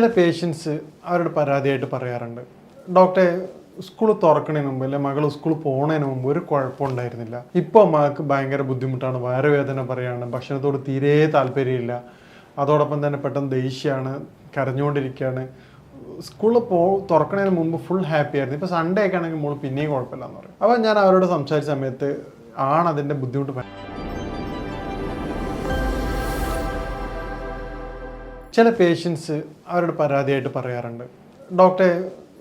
ചില പേഷ്യൻസ് അവരുടെ പരാതിയായിട്ട് പറയാറുണ്ട്. ഡോക്ടറെ സ്കൂൾ തുറക്കണതിന് മുമ്പ് അല്ലെ മകൾ സ്കൂൾ പോണതിന് മുമ്പ് ഒരു കുഴപ്പമുണ്ടായിരുന്നില്ല. ഇപ്പോൾ മകൾക്ക് ഭയങ്കര ബുദ്ധിമുട്ടാണ് വയറുവേദന പറയാണ് ഭക്ഷണത്തോട് തീരെ താല്പര്യമില്ല. അതോടൊപ്പം തന്നെ പെട്ടെന്ന് ദേഷ്യമാണ് കരഞ്ഞുകൊണ്ടിരിക്കുകയാണ്. സ്കൂളിൽ പോ തുറക്കണതിന് മുമ്പ് ഫുൾ ഹാപ്പി ആയിരുന്നു. ഇപ്പോൾ സൺഡേ ഒക്കെ ആണെങ്കിൽ മോൾ പിന്നെയും കുഴപ്പമില്ല എന്ന് പറയും. അപ്പോൾ ഞാൻ അവരോട് സംസാരിച്ച സമയത്ത് ആണ് അതിന്റെ ബുദ്ധിമുട്ട് ചില പേഷ്യൻസ് അവരുടെ പരാതിയായിട്ട് പറയാറുണ്ട്. ഡോക്ടറെ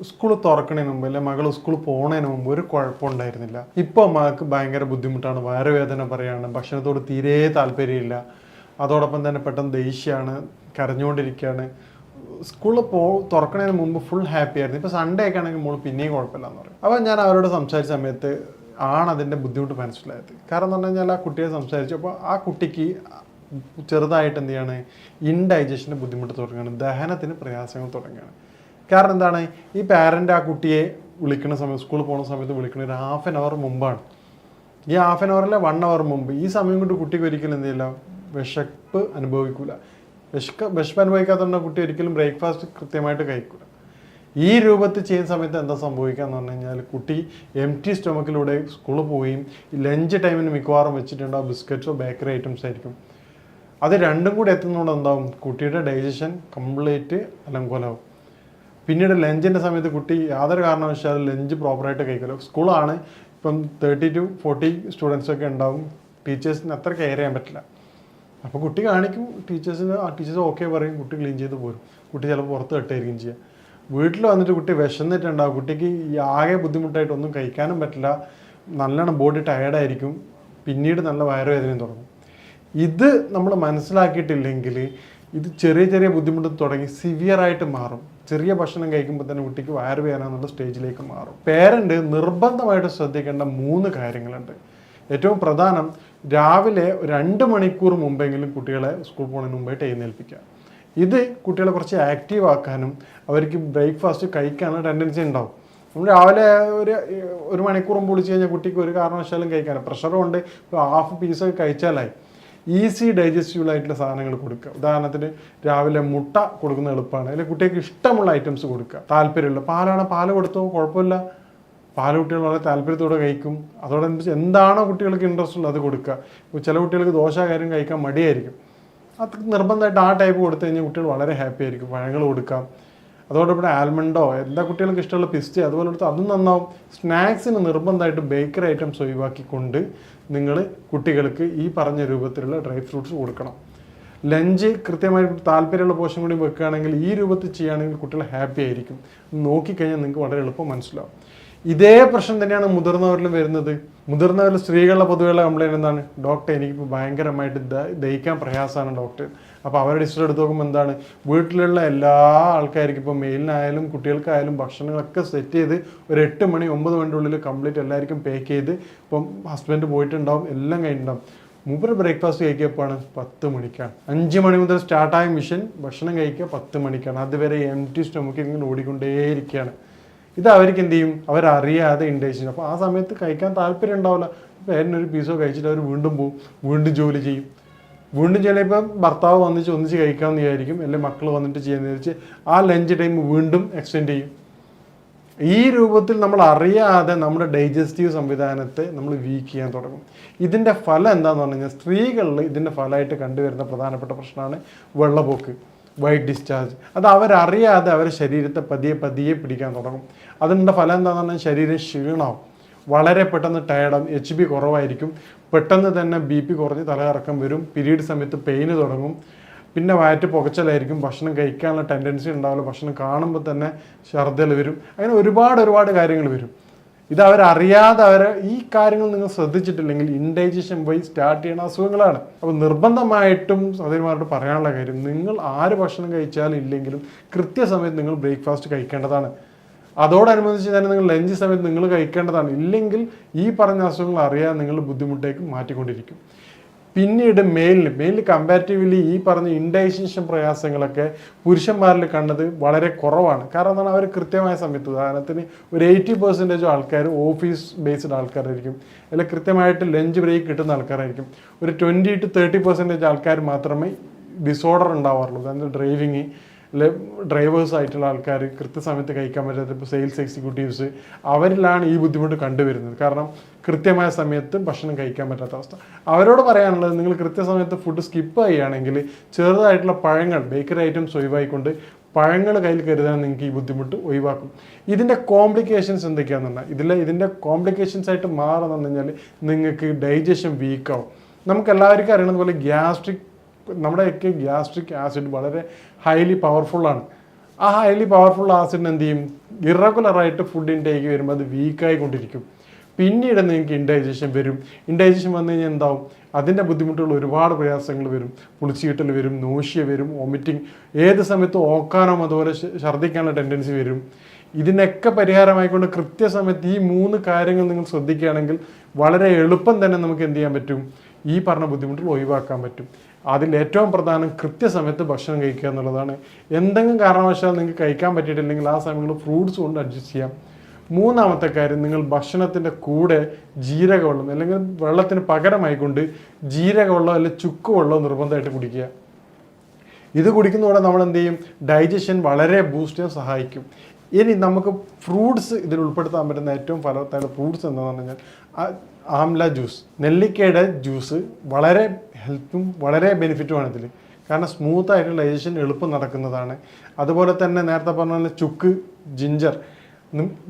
സ്കൂൾ തുറക്കണതിന് മുമ്പ് അല്ലെ മകൾ സ്കൂൾ പോണതിന് മുമ്പ് ഒരു കുഴപ്പമുണ്ടായിരുന്നില്ല ഇപ്പോൾ മകൾക്ക് ഭയങ്കര ബുദ്ധിമുട്ടാണ് വയറുവേദന പറയാണ് ഭക്ഷണത്തോട് തീരെ താല്പര്യമില്ല. അതോടൊപ്പം തന്നെ പെട്ടെന്ന് ദേഷ്യമാണ് കരഞ്ഞുകൊണ്ടിരിക്കുകയാണ്. സ്കൂളിൽ പോ തുറക്കണതിന് മുമ്പ് ഫുൾ ഹാപ്പി ആയിരുന്നു. ഇപ്പോൾ സൺഡേ ഒക്കെ ആണെങ്കിൽ മോൾ പിന്നെയും കുഴപ്പമില്ല എന്ന് പറയും. അപ്പോൾ ഞാൻ അവരോട് സംസാരിച്ച സമയത്ത് ആണ് അതിന്റെ ബുദ്ധിമുട്ട് മനസ്സിലായത്. കാരണം എന്ന് പറഞ്ഞു കഴിഞ്ഞാൽ ആ കുട്ടിയെ സംസാരിച്ചപ്പോൾ ആ കുട്ടിക്ക് ചെറുതായിട്ട് എന്ത് ചെയ്യാണ്? ഇൻഡൈജഷന് ബുദ്ധിമുട്ട് തുടങ്ങുകയാണ്. ദഹനത്തിന് പ്രയാസങ്ങൾ തുടങ്ങുകയാണ്. കാരണം എന്താണ്? ഈ പാരന്റ് ആ കുട്ടിയെ വിളിക്കുന്ന സമയത്ത് സ്കൂളിൽ പോകുന്ന സമയത്ത് വിളിക്കുന്ന ഒരു ഹാഫ് ആൻ അവർ മുമ്പാണ്. ഈ ഹാഫ് ആൻ അവറിലെ വൺ അവർ മുമ്പ്. ഈ സമയം കൊണ്ട് കുട്ടിക്ക് ഒരിക്കലും എന്ത് ചെയ്യില്ല? വിശപ്പ് അനുഭവിക്കൂല. വിശക്ക് വിശപ്പ് അനുഭവിക്കാത്തതുകൊണ്ട് കുട്ടി ഒരിക്കലും ബ്രേക്ക്ഫാസ്റ്റ് കൃത്യമായിട്ട് കഴിക്കില്ല ഈ രൂപത്തിൽ ചെയ്യുന്ന സമയത്ത് എന്താ സംഭവിക്കുക എന്ന് പറഞ്ഞു കഴിഞ്ഞാൽ കുട്ടി എം ടി സ്റ്റൊമക്കിലൂടെ സ്കൂളിൽ പോവുകയും ലഞ്ച് ടൈമിന് മിക്കവാറും വെച്ചിട്ടുണ്ടാവും ബിസ്ക്കറ്റ്സോ ബേക്കറി ഐറ്റംസ് ആയിരിക്കും. അത് രണ്ടും കൂടി എത്തുന്നതുകൊണ്ട് എന്താവും? കുട്ടിയുടെ ഡൈജഷൻ കംപ്ലീറ്റ് അലങ്കോലാവും പിന്നീട് ലഞ്ചിന്റെ സമയത്ത് കുട്ടി യാതൊരു കാരണവശാലും ലഞ്ച് പ്രോപ്പറായിട്ട് കഴിക്കില്ല. സ്കൂളാണ് ഇപ്പം തേർട്ടി ടു ഫോർട്ടി സ്റ്റുഡൻസ് ഒക്കെ ഉണ്ടാവും. ടീച്ചേഴ്സിന് അത്ര കെയർ ചെയ്യാൻ പറ്റില്ല. അപ്പോൾ കുട്ടി കാണിക്കും ടീച്ചേഴ്സിന് ആ ടീച്ചേഴ്സ് ഓക്കെ പറയും കുട്ടി ക്ലീൻ ചെയ്ത് പോരും. കുട്ടി ചിലപ്പോൾ പുറത്ത് കെട്ടായിരിക്കും ചെയ്യുക വീട്ടിൽ വന്നിട്ട് കുട്ടി വിശന്നിട്ടുണ്ടാവും. കുട്ടിക്ക് ആകെ ബുദ്ധിമുട്ടായിട്ട് ഒന്നും കഴിക്കാനും പറ്റില്ല. നല്ലോണം ബോഡി ടയർഡായിരിക്കും പിന്നീട് നല്ല വയറുവേദനയും തുടങ്ങും. ഇത് നമ്മൾ മനസ്സിലാക്കിയിട്ടില്ലെങ്കിൽ ഇത് ചെറിയ ചെറിയ ബുദ്ധിമുട്ട് തുടങ്ങി സിവിയർ ആയിട്ട് മാറും. ചെറിയ ഭക്ഷണം കഴിക്കുമ്പോൾ തന്നെ കുട്ടിക്ക് വയറുവേദന എന്നുള്ള സ്റ്റേജിലേക്ക് മാറും. പേരന്റ് നിർബന്ധമായിട്ട് ശ്രദ്ധിക്കേണ്ട മൂന്ന് കാര്യങ്ങളുണ്ട്. ഏറ്റവും പ്രധാനം രാവിലെ രണ്ട് മണിക്കൂർ മുമ്പെങ്കിലും കുട്ടികളെ സ്കൂൾ പോകുന്നതിന് മുമ്പായിട്ട് എഴുന്നേൽപ്പിക്കുക. ഇത് കുട്ടികളെ കുറച്ച് ആക്റ്റീവ് ആക്കാനും അവർക്ക് ബ്രേക്ക്ഫാസ്റ്റ് കഴിക്കാനുള്ള ടെൻഡൻസി ഉണ്ടാവും. നമ്മൾ രാവിലെ ഒരു ഒരു മണിക്കൂർ മുമ്പ് വിളിച്ച് കഴിഞ്ഞാൽ കുട്ടിക്ക് ഒരു കാരണവശാലും കഴിക്കാനും പ്രഷറും ഉണ്ട് ഹാഫ് പീസൊക്കെ കഴിച്ചാലായി. ഈസി ഡൈജസ്റ്റീബിൾ ആയിട്ടുള്ള സാധനങ്ങൾ കൊടുക്കുക. ഉദാഹരണത്തിന് രാവിലെ മുട്ട കൊടുക്കുന്ന എളുപ്പമാണ്. അല്ലെങ്കിൽ കുട്ടികൾക്ക് ഇഷ്ടമുള്ള ഐറ്റംസ് കൊടുക്കുക. താല്പര്യമുള്ള പാലാണ് പാൽ കൊടുത്തോ? കുഴപ്പമില്ല. പാൽ കുട്ടികൾ വളരെ താല്പര്യത്തോടെ കഴിക്കും. അതോടനുസരിച്ച് എന്താണോ കുട്ടികൾക്ക് ഇൻട്രസ്റ്റ് ഉള്ളത് അത് കൊടുക്കുക. ചില കുട്ടികൾക്ക് ദോശ കാര്യം കഴിക്കാൻ മടിയായിരിക്കും. അത് നിർബന്ധമായിട്ട് ആ ടൈപ്പ് കൊടുത്തു കഴിഞ്ഞാൽ കുട്ടികൾ വളരെ ഹാപ്പി ആയിരിക്കും. പഴങ്ങൾ കൊടുക്കാം. അതോടൊപ്പം ആൽമണ്ടോ എല്ലാ കുട്ടികൾക്കും ഇഷ്ടമുള്ള പിസ്റ്റി അതുപോലെ കൊടുത്ത് അതും നന്നാവും. സ്നാക്സിന് നിർബന്ധമായിട്ട് ബേക്കറി ഐറ്റംസ് ഒഴിവാക്കിക്കൊണ്ട് നിങ്ങൾ കുട്ടികൾക്ക് ഈ പറഞ്ഞ രൂപത്തിലുള്ള ഡ്രൈ ഫ്രൂട്ട്സ് കൊടുക്കണം. ലഞ്ച് കൃത്യമായിട്ട് താല്പര്യമുള്ള പോഷൻ കൂടി വെക്കുകയാണെങ്കിൽ ഈ രൂപത്തിൽ ചെയ്യുകയാണെങ്കിൽ കുട്ടികൾ ഹാപ്പി ആയിരിക്കും. നോക്കിക്കഴിഞ്ഞാൽ നിങ്ങൾക്ക് വളരെ എളുപ്പം മനസ്സിലാവും. ഇതേ പ്രശ്നം തന്നെയാണ് മുതിർന്നവരിലും വരുന്നത്. മുതിർന്നവരിൽ സ്ത്രീകളുടെ പൊതുവെയുള്ള കംപ്ലൈന്റ് എന്താണ്? ഡോക്ടർ എനിക്കിപ്പോൾ ഭയങ്കരമായിട്ട് ദഹിക്കാൻ പ്രയാസമാണ് ഡോക്ടർ അപ്പോൾ അവരുടെ ഹിസ്റ്ററി എടുത്ത് നോക്കുമ്പോൾ എന്താണ്? വീട്ടിലുള്ള എല്ലാ ആൾക്കാർക്കും ഇപ്പോൾ മെയിലിനായാലും കുട്ടികൾക്കായാലും ഭക്ഷണങ്ങളൊക്കെ സെറ്റ് ചെയ്ത് ഒരു എട്ട് മണി ഒമ്പത് മണിന്റെ ഉള്ളിൽ കംപ്ലീറ്റ് എല്ലാവർക്കും പാക്ക് ചെയ്ത് ഇപ്പം ഹസ്ബൻഡ് പോയിട്ടുണ്ടാവും എല്ലാം കഴിഞ്ഞിട്ടുണ്ടാവും. മൂപ്പര് ബ്രേക്ക്ഫാസ്റ്റ് കഴിക്കപ്പോഴാണ് പത്ത് മണിക്കാണ്. അഞ്ച് മണി മുതൽ സ്റ്റാർട്ടായ മിഷൻ ഭക്ഷണം കഴിക്കുക പത്ത് മണിക്കാണ്. അതുവരെ എം ടി സ്റ്റൊമക്ക് ഇങ്ങനെ ഓടിക്കൊണ്ടേയിരിക്കുകയാണ്. ഇത് അവർക്ക് എന്ത് ചെയ്യും അവരറിയാതെ ഇൻഡേഷൻ. അപ്പോൾ ആ സമയത്ത് കഴിക്കാൻ താല്പര്യം ഉണ്ടാവില്ല ഇപ്പോൾ ഒരു പീസോ കഴിച്ചിട്ട് അവർ വീണ്ടും പോകും വീണ്ടും ജോലി ചെയ്യും. വീണ്ടും ചിലപ്പോൾ ഭർത്താവ് വന്നിച്ച് ഒന്നിച്ച് കഴിക്കാമെന്ന് വിചാരിക്കും. അല്ലെങ്കിൽ മക്കൾ വന്നിട്ട് ചെയ്യാമെന്ന് വിചാരിച്ച് ആ ലഞ്ച് ടൈം വീണ്ടും എക്സ്റ്റെൻഡ് ചെയ്യും. ഈ രൂപത്തിൽ നമ്മൾ അറിയാതെ നമ്മുടെ ഡൈജസ്റ്റീവ് സംവിധാനത്തെ നമ്മൾ വീക്ക് ചെയ്യാൻ തുടങ്ങും. ഇതിന്റെ ഫലം എന്താണെന്ന് പറഞ്ഞു കഴിഞ്ഞാൽ സ്ത്രീകളിൽ ഇതിന്റെ ഫലമായിട്ട് കണ്ടുവരുന്ന പ്രധാനപ്പെട്ട പ്രശ്നമാണ് വെള്ളപ്പൊക്ക്. White discharge. അത് അവരറിയാതെ അവരെ ശരീരത്തെ പതിയെ പതിയെ പിടിക്കാൻ തുടങ്ങും. അതിന്റെ ഫലം എന്താണെന്ന് പറഞ്ഞാൽ ശരീരം ക്ഷീണമാവും. വളരെ പെട്ടെന്ന് ടയർഡാവും എച്ച് ബി കുറവായിരിക്കും. പെട്ടെന്ന് തന്നെ ബി പി കുറഞ്ഞ് തലകറക്കം വരും. പീരീഡ് സമയത്ത് പെയിന് തുടങ്ങും. പിന്നെ വയറ്റ് പുകച്ചലായിരിക്കും. ഭക്ഷണം കഴിക്കാനുള്ള ടെൻഡൻസി ഉണ്ടാവില്ല. ഭക്ഷണം കാണുമ്പോൾ തന്നെ ഛർദ്ദൽ വരും. അങ്ങനെ ഒരുപാട് ഒരുപാട് കാര്യങ്ങൾ വരും. ഇത് അവരറിയാതെ അവർ ഈ കാര്യങ്ങൾ നിങ്ങൾ ശ്രദ്ധിച്ചിട്ടില്ലെങ്കിൽ ഇൻഡൈജഷൻ വഴി സ്റ്റാർട്ട് ചെയ്യുന്ന അസുഖങ്ങളാണ്. അപ്പോൾ നിർബന്ധമായിട്ടും സഹോദരിമാരോട് പറയാനുള്ള കാര്യം നിങ്ങൾ ആര് ഭക്ഷണം കഴിച്ചാലും ഇല്ലെങ്കിലും കൃത്യസമയത്ത് നിങ്ങൾ ബ്രേക്ക്ഫാസ്റ്റ് കഴിക്കേണ്ടതാണ്. അതോടനുബന്ധിച്ച് തന്നെ നിങ്ങൾ ലഞ്ച് സമയത്ത് നിങ്ങൾ കഴിക്കേണ്ടതാണ്. ഇല്ലെങ്കിൽ ഈ പറഞ്ഞ അസുഖങ്ങൾ അറിയാൻ നിങ്ങൾ ബുദ്ധിമുട്ടേക്ക് മാറ്റിക്കൊണ്ടിരിക്കും. പിന്നീട് മെയിലിൽ മെയിലിൽ കമ്പാരിറ്റീവ്ലി ഈ പറഞ്ഞ ഇൻഡൈജഷൻ പ്രയാസങ്ങളൊക്കെ പുരുഷന്മാരിൽ കണ്ടത് വളരെ കുറവാണ്. കാരണം എന്താണ്? അവർ കൃത്യമായ സമയത്ത് ഉദാഹരണത്തിന് ഒരു എയ്റ്റി പെർസെന്റേജ് ആൾക്കാർ ഓഫീസ് ബേസ്ഡ് ആൾക്കാരായിരിക്കും. അല്ലെങ്കിൽ കൃത്യമായിട്ട് ലഞ്ച് ബ്രേക്ക് കിട്ടുന്ന ആൾക്കാരായിരിക്കും. ഒരു ട്വന്റി ടു തേർട്ടി പെർസെന്റേജ് ആൾക്കാർ മാത്രമേ ഡിസോർഡർ ഉണ്ടാവാറുള്ളൂ. അതായത് ഡ്രൈവിങ് ഡ്രൈവേഴ്സ് ആയിട്ടുള്ള ആൾക്കാർ കൃത്യസമയത്ത് കഴിക്കാൻ പറ്റാത്ത ഇപ്പോൾ സെയിൽസ് എക്സിക്യൂട്ടീവ്സ് അവരിലാണ് ഈ ബുദ്ധിമുട്ട് കണ്ടുവരുന്നത്. കാരണം കൃത്യമായ സമയത്ത് ഭക്ഷണം കഴിക്കാൻ പറ്റാത്ത അവസ്ഥ. അവരോട് പറയാനുള്ളത് നിങ്ങൾ കൃത്യസമയത്ത് ഫുഡ് സ്കിപ്പ് ചെയ്യുകയാണെങ്കിൽ ചെറുതായിട്ടുള്ള പഴങ്ങൾ ബേക്കറി ഐറ്റംസ് ഒഴിവായിക്കൊണ്ട് പഴങ്ങൾ കയ്യിൽ കരുതാൻ നിങ്ങൾക്ക് ഈ ബുദ്ധിമുട്ട് ഒഴിവാക്കും. ഇതിന്റെ കോംപ്ലിക്കേഷൻസ് എന്തൊക്കെയാണെന്ന് പറഞ്ഞാൽ ഇതിൽ ഇതിന്റെ കോംപ്ലിക്കേഷൻസ് ആയിട്ട് മാറുന്നു കഴിഞ്ഞാൽ നിങ്ങൾക്ക് ഡൈജഷൻ വീക്കാവും നമുക്ക് എല്ലാവർക്കും അറിയണത് പോലെ ഗ്യാസ്ട്രിക് നമ്മുടെയൊക്കെ ഗ്യാസ്ട്രിക് ആസിഡ് വളരെ ഹൈലി പവർഫുള്ളാണ്. ആ ഹൈലി പവർഫുൾ ആസിഡിന് എന്ത് ചെയ്യും? ഇറഗുലറായിട്ട് ഫുഡ് ഇൻടേക്ക് വരുമ്പോൾ അത് വീക്കായി കൊണ്ടിരിക്കും പിന്നീട് നിങ്ങൾക്ക് ഇൻഡൈജഷൻ വരും. ഇൻഡൈജഷൻ വന്നു കഴിഞ്ഞാൽ എന്താവും? അതിന്റെ ബുദ്ധിമുട്ടുകൾ ഒരുപാട് പ്രയാസങ്ങൾ വരും. പുളിച്ചീട്ടൽ വരും നോഷ്യ വരും വോമിറ്റിംഗ്. ഏത് സമയത്തും ഓക്കാനോ അതുപോലെ ഛർദ്ദിക്കാനുള്ള ടെൻഡൻസി വരും. ഇതിനൊക്കെ പരിഹാരമായിക്കൊണ്ട് കൃത്യസമയത്ത് ഈ മൂന്ന് കാര്യങ്ങൾ നിങ്ങൾ ശ്രദ്ധിക്കുകയാണെങ്കിൽ വളരെ എളുപ്പം തന്നെ നമുക്ക് എന്ത് ചെയ്യാൻ പറ്റും? ഈ പറഞ്ഞ ബുദ്ധിമുട്ടുകൾ ഒഴിവാക്കാൻ പറ്റും. അതിൽ ഏറ്റവും പ്രധാനം കൃത്യസമയത്ത് ഭക്ഷണം കഴിക്കുക എന്നുള്ളതാണ്. എന്തെങ്കിലും കാരണവശാൽ നിങ്ങൾക്ക് കഴിക്കാൻ പറ്റിയിട്ടില്ലെങ്കിൽ ആ സമയങ്ങളിൽ ഫ്രൂട്ട്സ് കൊണ്ട് അഡ്ജസ്റ്റ് ചെയ്യാം. മൂന്നാമത്തെ കാര്യം നിങ്ങൾ ഭക്ഷണത്തിന്റെ കൂടെ ജീരകവെള്ളം അല്ലെങ്കിൽ വെള്ളത്തിന് പകരമായിക്കൊണ്ട് ജീരകവെള്ളം അല്ലെങ്കിൽ ചുക്ക് വെള്ളം നിർബന്ധമായിട്ട് കുടിക്കുക. ഇത് കുടിക്കുന്നതോടെ നമ്മൾ എന്ത് ചെയ്യും? ഡൈജഷൻ വളരെ ബൂസ്റ്റ് ചെയ്യാൻ സഹായിക്കും. ഇനി നമുക്ക് ഫ്രൂട്ട്സ് ഇതിൽ ഉൾപ്പെടുത്താൻ പറ്റുന്ന ഏറ്റവും ഫലവത്തായ ഫ്രൂട്ട്സ് എന്താണെന്ന് പറഞ്ഞാൽ ആംല ജ്യൂസ്. നെല്ലിക്കയുടെ ജ്യൂസ് വളരെ ഹെൽത്തും വളരെ ബെനിഫിറ്റുമാണ് ഇതിൽ. കാരണം സ്മൂത്ത് ആയിട്ടുള്ള ഡൈജഷൻ എളുപ്പം നടക്കുന്നതാണ്. അതുപോലെ തന്നെ നേരത്തെ പറഞ്ഞ പോലെ ചുക്ക് ജിഞ്ചർ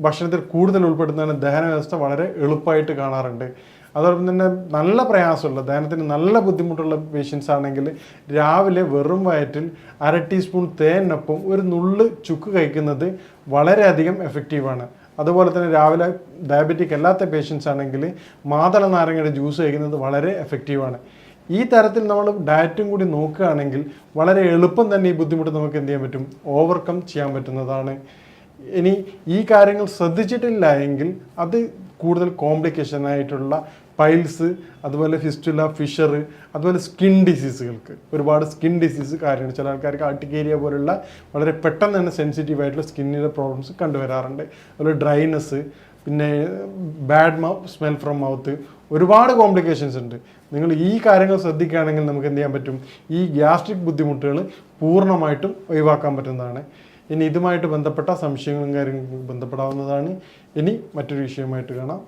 ഭക്ഷണത്തിൽ കൂടുതൽ ഉൾപ്പെടുത്തുന്നതിന് ദഹന വ്യവസ്ഥ വളരെ എളുപ്പമായിട്ട് കാണാറുണ്ട്. അതോടൊപ്പം തന്നെ നല്ല പ്രയാസമുള്ള ദഹനത്തിന് നല്ല ബുദ്ധിമുട്ടുള്ള പേഷ്യൻസ് ആണെങ്കിൽ രാവിലെ വെറും വയറ്റിൽ അര ടീസ്പൂൺ തേനൊപ്പം ഒരു നുള്ള് ചുക്ക് കഴിക്കുന്നത് വളരെയധികം എഫക്റ്റീവാണ് അതുപോലെ തന്നെ രാവിലെ ഡയബറ്റിക് അല്ലാത്ത പേഷ്യൻസ് ആണെങ്കിൽ മാതള നാരങ്ങയുടെ ജ്യൂസ് കഴിക്കുന്നത് വളരെ എഫക്റ്റീവാണ് ഈ തരത്തിൽ നമ്മൾ ഡയറ്റും കൂടി നോക്കുകയാണെങ്കിൽ വളരെ എളുപ്പം തന്നെ ഈ ബുദ്ധിമുട്ട് നമുക്ക് എന്ത് ചെയ്യാൻ പറ്റും? ഓവർകം ചെയ്യാൻ പറ്റുന്നതാണ്. ഇനി ഈ കാര്യങ്ങൾ ശ്രദ്ധിച്ചിട്ടില്ല എങ്കിൽ അത് കൂടുതൽ കോംപ്ലിക്കേഷൻ ആയിട്ടുള്ള പൈൽസ് അതുപോലെ ഫിസ്റ്റുല ഫിഷർ അതുപോലെ സ്കിൻ ഡിസീസുകൾക്ക് ഒരുപാട് സ്കിൻ ഡിസീസ് കാര്യമാണ് ചില ആൾക്കാർക്ക് ആർട്ടിക്കേരിയ പോലുള്ള വളരെ പെട്ടെന്ന് തന്നെ സെൻസിറ്റീവ് ആയിട്ടുള്ള സ്കിന്നിന്റെ പ്രോബ്ലംസ് കണ്ടുവരാറുണ്ട്. അതുപോലെ ഡ്രൈനസ് പിന്നെ ബാഡ് സ്മെൽ ഫ്രം മൗത്ത് ഒരുപാട് കോംപ്ലിക്കേഷൻസ് ഉണ്ട്. നിങ്ങൾ ഈ കാര്യങ്ങൾ ശ്രദ്ധിക്കുകയാണെങ്കിൽ നമുക്ക് എന്ത് ചെയ്യാൻ പറ്റും? ഈ ഗ്യാസ്ട്രിക് ബുദ്ധിമുട്ടുകൾ പൂർണമായിട്ടും ഒഴിവാക്കാൻ പറ്റുന്നതാണ്. ഇനി ഇതുമായിട്ട് ബന്ധപ്പെട്ട സംശയങ്ങളും കാര്യങ്ങളും ബന്ധപ്പെടാവുന്നതാണ് ഇനി മറ്റൊരു വിഷയമായിട്ട് കാണാം.